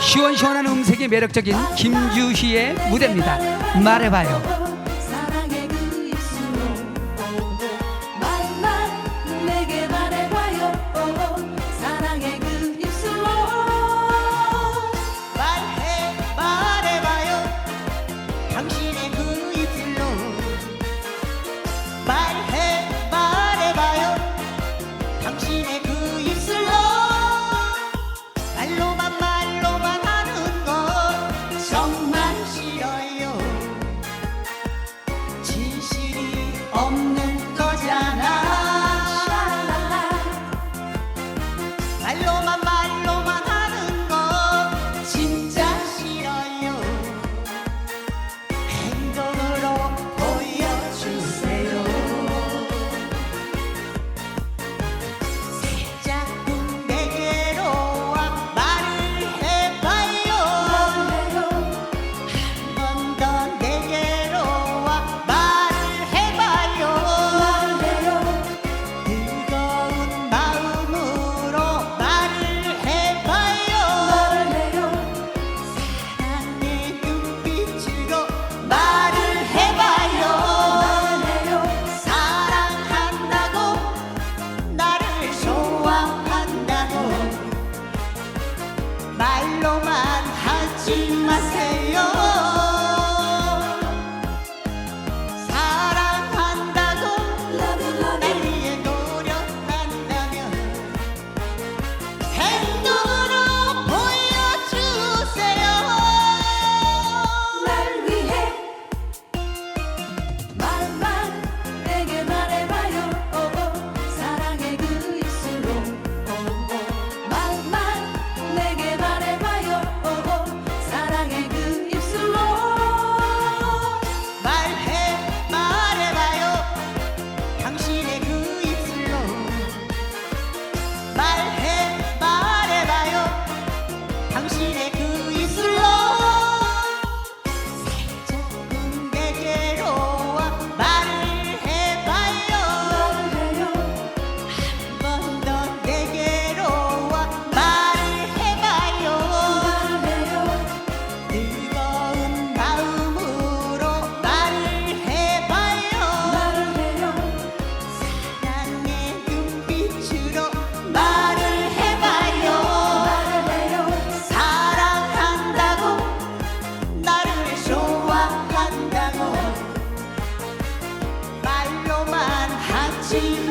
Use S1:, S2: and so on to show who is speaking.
S1: 시원시원한 음색이 매력적인 김주희의 무대입니다. 말해봐요. Jesus.